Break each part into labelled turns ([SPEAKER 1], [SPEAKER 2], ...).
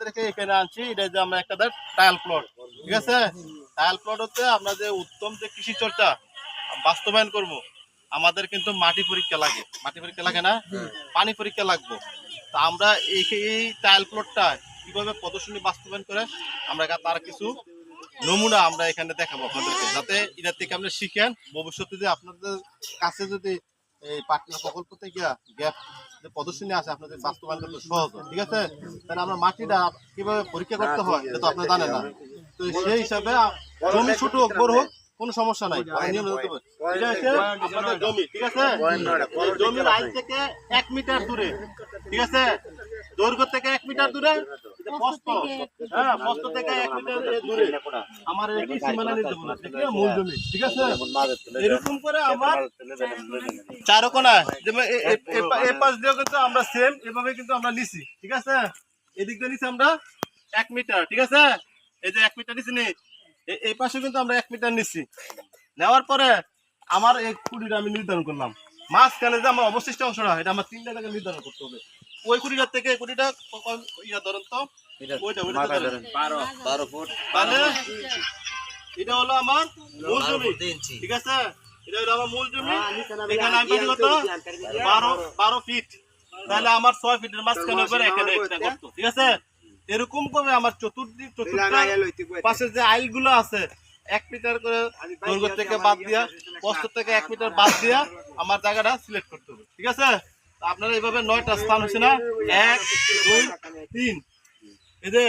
[SPEAKER 1] আপনাদেরকে এখানে আনছি এটা যে আমরা একটা টাইল প্লট ঠিক আছে? টাইল প্লট হচ্ছে আমরা যে উত্তম যে কৃষি চর্চা বাস্তবায়ন করব আমাদের কিন্তু মাটি পরীক্ষা লাগে। মাটি পরীক্ষা লাগে না? পানি পরীক্ষা লাগবে। তা আমরা এই এই টাইল প্লটটা কীভাবে প্রদর্শনী বাস্তবায়ন করে আমরা তার কিছু নমুনা আমরা এখানে দেখাবো আপনাদেরকে যাতে এটা থেকে আপনি শিখেন। ভবিষ্যতে যে আপনাদের কাছে যদি এই পাটনা প্রকল্প থেকে গ্যাপ প্রদর্শনী আছে, আপনাদের বাস্তবায়ন করতে সহজ, ঠিক আছে? তাহলে আমরা মাটিটা কীভাবে পরীক্ষা করতে হয়, এটা তো আপনি জানেন না। তো সেই হিসাবে জমি ছোট হোক, বড় হোক কোনো সমস্যা নাই। এটা হচ্ছে জমি ঠিক আছে? জমির আইন থেকে এক মিটার দূরে। ঠিক আছে? দৈর্ঘ্য থেকে এক মিটার দূরে? এটা হ্যাঁ প্রস্থ থেকে এক মিটার দূরে। আমার একই সীমানা নির্ধারণ আছে মূল জমি? ঠিক আছে? এরকম করে আমার চার কোনা যেমন এ- পাশ দিয়েও কিন্তু আমরা সেম এভাবে কিন্তু আমরা নিছি। ঠিক আছে? এদিক দিয়ে নিছি আমরা এক মিটার ঠিক আছে? এই যে এক মিটার নিছি নি এই পাশে কিন্তু আমরা এক মিটার নিচ্ছি। নেওয়ার পরে আমার এই কুড়িটা আমি নির্ধারণ করলাম। মাঝখানে যে আমার অবশিষ্ট অংশটা এটা আমার তিনটা টাকা নির্ধারণ করতে হবে। ওই কুড়িটার থেকে কুড়িটা ইয়া ধরেন তো ওইটা ওইটা ধরেন।
[SPEAKER 2] বারো। ফুট।
[SPEAKER 1] তাহলে এটা হলো আমার মূল জমি। ঠিক আছে? এটা হলো আমার মূল জমি। এখানে আমি কত বারো বারো ফিট তাহলে আমার ছয় ফিটের মাঝখানে করে এখানে একটা ঠিক আছে? এরকম করে আমার চতুর্দিক পাশে যে আইলগুলো আছে এক মিটার করে দৈর্ঘ্য থেকে বাদ দিয়া প্রস্থ থেকে এক মিটার বাদ দিয়া আমার জায়গাটা সিলেক্ট করতে হবে ঠিক আছে? আপনারা এইভাবে নয়টা স্থান হচ্ছে না? এক দুই তিন। এই যে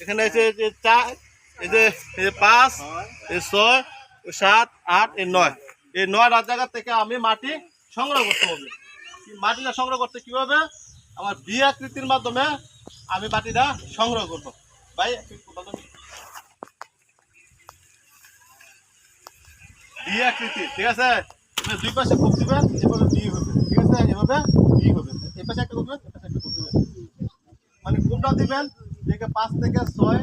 [SPEAKER 1] এখানে আছে যে চার এই যে এই পাঁচ এই ছয় সাত আট এই নয়। এই নয়টা জায়গা থেকে আমি মাটি সংগ্রহ করতে হবে। মাটিটা সংগ্রহ করতে কীভাবে আমার বি আকৃতির মাধ্যমে আমি মাটিটা সংগ্রহ করব। ভাই ঠিক আছে? দুই পাশে দিবেন, এভাবে হবে। ঠিক আছে? এভাবে হবে। পাশে একটা মানে দিবেন দেখে পাঁচ থেকে ছয়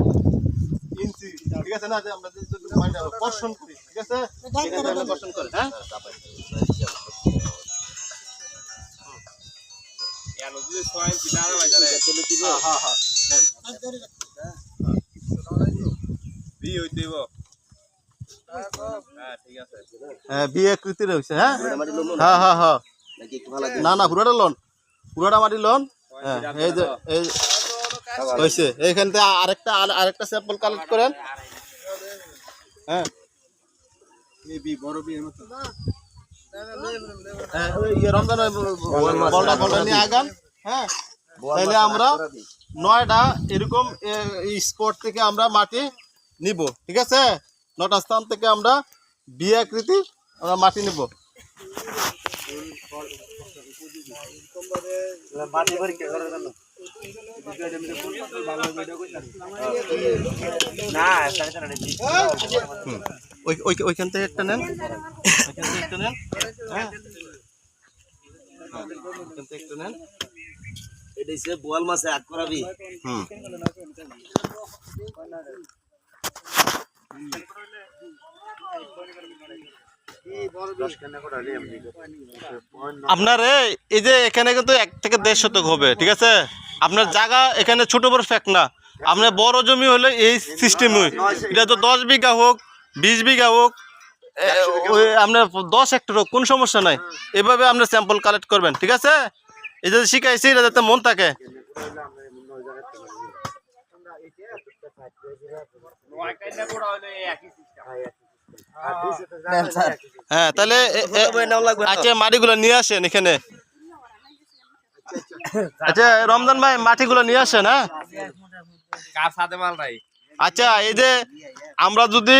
[SPEAKER 1] ইঞ্চি। ঠিক আছে না? যে আমরা করি, ঠিক আছে? হ্যাঁ? হ্যাঁ হ্যাঁ হ্যাঁ। হ্যাঁ। বি হয়েছে হ্যাঁ? হ্যাঁ হ্যাঁ হ্যাঁ। না না পুরাটা লোন। পুরাটা মাটি লোন। হ্যাঁ এই যে এই হয়েছে এইখান থেকে আরেকটা আর- আরেকটা স্যাম্পল কালেক্ট করেন। হ্যাঁ। হ্যাঁ, ওই ইয়ে রমজান বলটা বলটা নিয়ে আগান। হ্যাঁ। তাহলে আমরা নয়টা এরকম স্পট থেকে আমরা মাটি নিব ঠিক আছে? নটা স্থান থেকে আমরা বি আকৃতি আমরা মাটি নিব ওই ওই- ওইখান থেকে একটা নেন। ওইখান থেকে একটা নেন। হ্যাঁ হ্যাঁ, ওইখান থেকে একটা নেন।
[SPEAKER 2] এটা হচ্ছে বোয়াল মাছে আগ করাবি
[SPEAKER 1] হুম। আপনার এই- যে এখানে কিন্তু এক থেকে দেড় শতক হবে ঠিক আছে? আপনার জায়গা এখানে ছোট বড় ফ্যাক্ট না। আপনার বড় জমি হলে এই সিস্টেম এটা তো দশ বিঘা হোক বিশ বিঘা হোক ওই আপনার দশ হেক্টর হোক কোন সমস্যা নাই। এভাবে আপনার স্যাম্পল কালেক্ট করবেন ঠিক আছে? যে শিখাইছি, এটা যাতে মন থাকে। হ্যাঁ তাহলে আচ্ছা নিয়ে আসেন এখানে। আচ্ছা রমজান ভাই নিয়ে আসেন হ্যাঁ? আচ্ছা এই যে আমরা যদি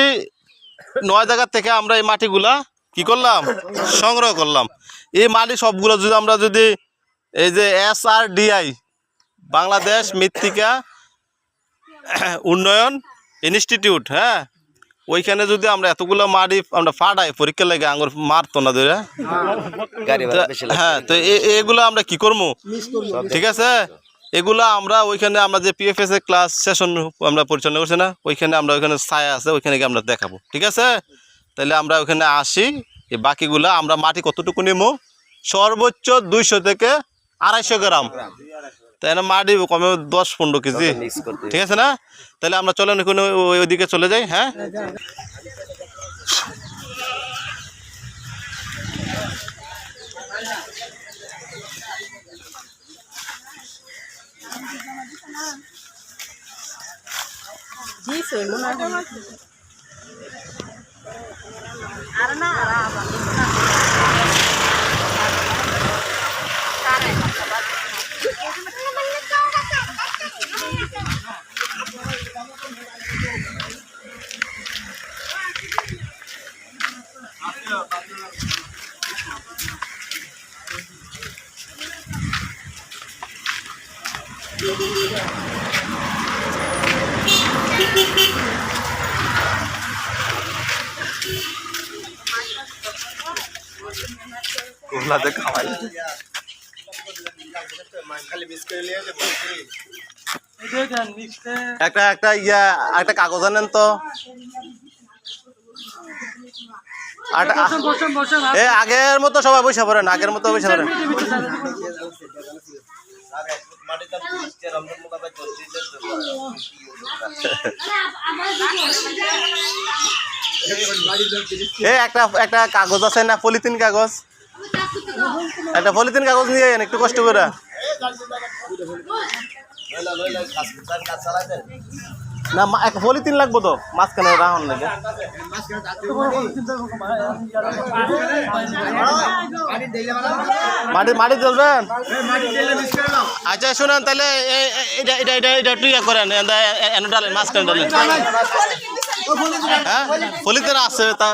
[SPEAKER 1] নয় জায়গা থেকে আমরা এই মাটিগুলা কি করলাম? সংগ্রহ করলাম। এই মাটি সবগুলো যদি আমরা যদি এই যে এস আর ডিআই বাংলাদেশ মৃত্তিকা উন্নয়ন ইনস্টিটিউট হ্যাঁ? ওইখানে যদি আমরা এতগুলো মাটি আমরা ফাটাই পরীক্ষা লাগে আঙুর মারতো না ধরে। হ্যাঁ তো এগুলো আমরা কি করব ঠিক আছে? এগুলা আমরা ওইখানে আমরা যে পিএফএস এর ক্লাস সেশন আমরা পরিচালনা করছি না ওইখানে আমরা ওইখানে ছায়া আছে ওইখানে গিয়ে আমরা দেখাবো। ঠিক আছে? তাহলে আমরা ওইখানে আসি এই বাকিগুলা আমরা মাটি কতটুকু নেব সর্বোচ্চ দুইশো থেকে আড়াইশো গ্রাম। তো এখানে মাটি কমে দশ পনেরো কেজি।
[SPEAKER 2] মিক্স করতে
[SPEAKER 1] ঠিক আছে না? তাহলে আমরা চলেন ওখানে ওই- ওইদিকে চলে যাই হ্যাঁ?
[SPEAKER 3] জি সই মনে হয় আর না আবার
[SPEAKER 1] খাওয়াই। একটা একটা ইয়া, একটা কাগজ আনেন তো। আগের মতো সবাই বসে পড়েন, আগের মতো বসে পড়েন। একটা একটা কাগজ আছে না, পলিথিন কাগজ? একটা পলিথিন কাগজ নিয়ে আইন একটু কষ্ট করে। না একটা পলিথিন লাগবো তো মাঝখানে রাহন লাগে মাটি মাটি চলবেন আচ্ছা শুনেন তাহলে এটা এটা এটা এটা একটু ইয়ে করেন এনে ডালেন মাঝখানে ডালেন হ্যাঁ? পলিথিন আছে তা